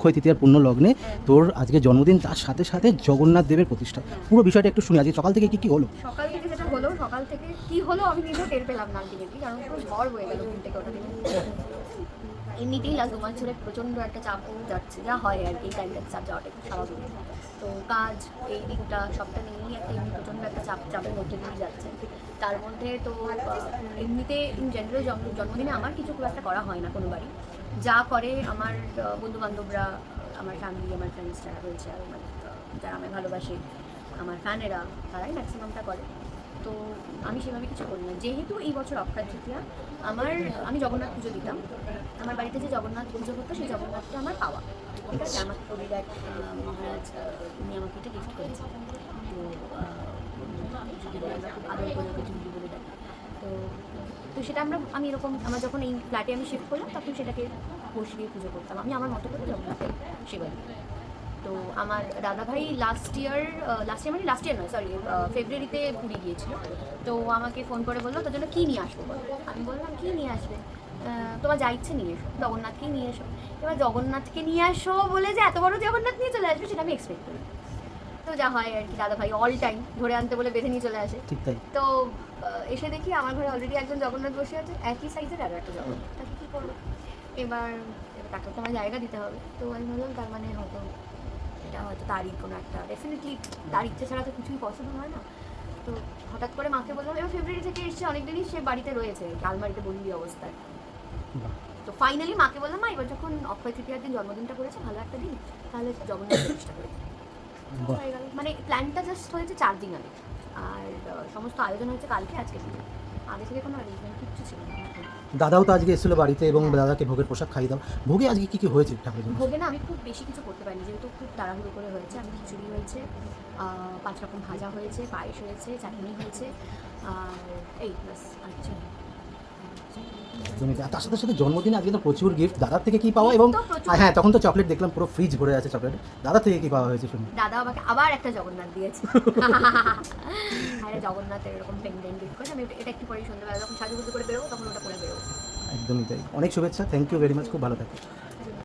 অক্ষয় তৃতীয়ার পূর্ণ লগ্নে তোর আজকে জন্মদিন, তার সাথে সাথে জগন্নাথ দেবের প্রতিষ্ঠা। পুরো বিষয়টা একটু শুনি, আজকে সকাল থেকে কি কি হলো? সকাল থেকে যেটা হলো, সকাল থেকে কি হলো আমি নিজেও টের পেলাম না কারণ ঝড় হয়ে গেল ঘুম থেকে ওটা এমনিতেই লাস্ট দু মাস ধরে প্রচণ্ড একটা চাপ যাচ্ছে, যা হয় আর কি টাইমটা চাপ যাওয়াটা একটু স্বাভাবিক। তো কাজ, এই দিকটা সবটা নিয়েই একটা এমনি প্রচণ্ড একটা চাপ, চাপের মধ্যে দিয়ে যাচ্ছে। তার মধ্যে তো এমনিতে ইন জেনারেল জন্মদিনে আমার কিছু খুব একটা করা হয় না কোনো বাড়ি যা করে আমার বন্ধু বান্ধবরা আমার ফ্যামিলি আমার ফ্রেন্ডস যারা রয়েছে আর আমার যারা আমায় ভালোবাসে আমার ফ্যানেরা তারাই ম্যাক্সিমামটা করে। তো আমি সেভাবে কিছু করি না। যেহেতু এই বছর অক্ষয় তৃতীয়া আমার আমি জগন্নাথ পুজো দিতাম। আমার বাড়িতে যে জগন্নাথ পুজো হতো সেই জগন্নাথটা আমার পাওয়া। ঠিক আছে? আমার পরিবার মহারাজ আহ, উনি আমাকে এটা গিফট করেছে। তো আদর করে ওকে বলে তো তো সেটা আমরা, আমি এরকম, আমার যখন এই ফ্ল্যাটে আমি শিফট করলাম, তখন সেটাকে বসিয়ে পুজো করতাম। আমি আমার মতো করে জগন্নাথের সেবা দিতাম। তো আমার দাদাভাই লাস্ট ইয়ার লাস্ট ইয়ার মানে লাস্ট ইয়ার নয় সরি ফেব্রুয়ারিতে পুরী গিয়েছিল। তো আমাকে ফোন করে বলল, তোর জন্য কী নিয়ে আসব বলো? আমি বললাম, কী নিয়ে আসবে? তোমার যা ইচ্ছে নিয়ে এসো, জগন্নাথকেই নিয়ে এসো। এবার জগন্নাথকে নিয়ে আসো বলে যে, এত বড় জগন্নাথ নিয়ে চলে আসবে? সেটা আমি এক্সপেক্ট করি তো যা হয় আর কি দাদাভাই অল টাইম ধরে আনতে বলে বেঁধে নিয়ে চলে আসে। ঠিক তাই। তো এসে দেখি আমার ঘরে অলরেডি একজন জগন্নাথ বসে আছে একই সাইজের আরও একটা জগন্নাথ। তাকে কী করব? এবার তাকে তো আমার জায়গা দিতে হবে। তো আমি ভাবলাম তার মানে হয়তো এটা হয়তো তারই কোনো একটা ডেফিনেটলি তার ইচ্ছে ছাড়া তো কিছুই পসিবল হয় না। তো হঠাৎ করে মাকে বললাম এবার ফেব্রুয়ারি থেকে এসছে অনেকদিনই সে বাড়িতে রয়েছে আলমারিতে বন্দি অবস্থায়। তো ফাইনালি মাকে বললাম মা এবার যখন অক্ষয় তৃতীয়ার দিন জন্মদিনটা করেছে ভালো একটা দিন তাহলে জগন্নাথ চেষ্টা করে বাহ। হয়ে গেল। মানে প্ল্যানটা জাস্ট হয়েছে চার দিন আগে। আর সমস্ত আয়োজন হয়েছে কালকে আজকে দিনে। আগে থেকে কোনো অ্যারেঞ্জমেন্ট কিচ্ছু ছিল না। দাদাও তো আজকে এসেছিল বাড়িতে এবং দাদাকে ভোগের পোশাক খাইয়ে দাও। ভোগে আজকে কি কি হয়েছে ঠাকুরের জন্য ভোগে না আমি খুব বেশি কিছু করতে পারিনি। যেহেতু খুব তাড়াহুড়ো করে হয়েছে আমি খিচুড়ি হয়েছে পাঁচ রকম ভাজা হয়েছে পায়েস হয়েছে চাটনি হয়েছে আর এই আর কিছু নেই। একদমই। তার সাথে সাথে জন্মদিনে আজকে তো প্রচুর গিফট দাদার থেকে কি পাওয়া এবং হ্যাঁ তখন তো চকলেট দেখলাম পুরো ফ্রিজ ভরে আছে চকলেট দাদা থেকে কি পাওয়া হয়েছে শুনি। দাদা আমাকে আবার একটা জগন্নাথ দিয়েছে। আরে জগন্নাথের এরকম পেন্ডেন্ট গিফট করে আমি এটা একটু পরে সন্ধ্যাবেলা যখন সাজুগুজু করে বেরোবো তখন ওটা করে বেরোবো। একদমই তাই। অনেক শুভেচ্ছা থ্যাংক ইউ ভেরি মাচ খুব ভালো থাকে।